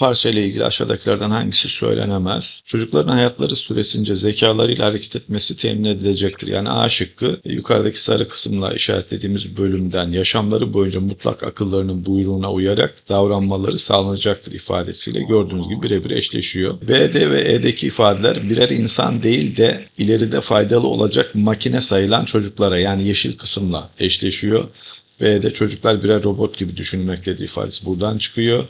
parçayla ilgili aşağıdakilerden hangisi söylenemez? Çocukların hayatları süresince zekalarıyla hareket etmesi temin edilecektir. Yani A şıkkı e, yukarıdaki sarı kısımla işaretlediğimiz bölümden yaşamları boyunca mutlak akıllarının buyruğuna uyarak davranmaları sağlanacaktır ifadesiyle gördüğünüz gibi birebir eşleşiyor. B, D ve E'deki ifadeler birer insan değil de ileride faydalı olacak makine sayılan çocuklara yani yeşil kısımla eşleşiyor. B'de çocuklar birer robot gibi düşünülmektedir ifadesi buradan çıkıyor.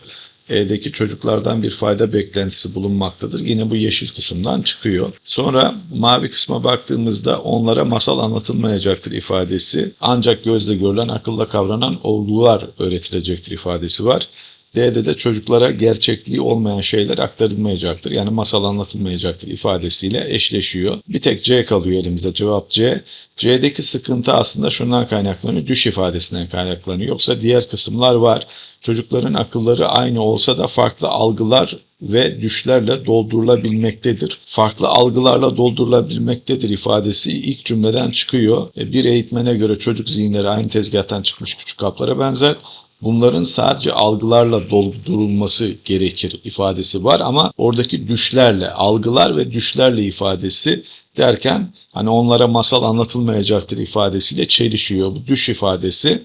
E'deki çocuklardan bir fayda beklentisi bulunmaktadır. Yine bu yeşil kısımdan çıkıyor. Sonra mavi kısma baktığımızda onlara masal anlatılmayacaktır ifadesi. Ancak gözle görülen, akılla kavranan olgular öğretilecektir ifadesi var. D'de de çocuklara gerçekliği olmayan şeyler aktarılmayacaktır. Yani masal anlatılmayacaktır ifadesiyle eşleşiyor. Bir tek C kalıyor elimizde. Cevap C. C'deki sıkıntı aslında şundan kaynaklanıyor. Düş ifadesinden kaynaklanıyor. Yoksa diğer kısımlar var. Çocukların akılları aynı olsa da farklı algılar ve düşlerle doldurulabilmektedir. Farklı algılarla doldurulabilmektedir ifadesi ilk cümleden çıkıyor. E, Bir eğitmene göre çocuk zihinleri aynı tezgahtan çıkmış küçük kaplara benzer. Bunların sadece algılarla doldurulması gerekir ifadesi var ama oradaki düşlerle, algılar ve düşlerle ifadesi derken hani onlara masal anlatılmayacaktır ifadesiyle çelişiyor. Bu düş ifadesi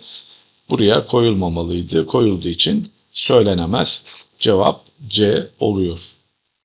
buraya koyulmamalıydı. Koyulduğu için söylenemez. Cevap C oluyor.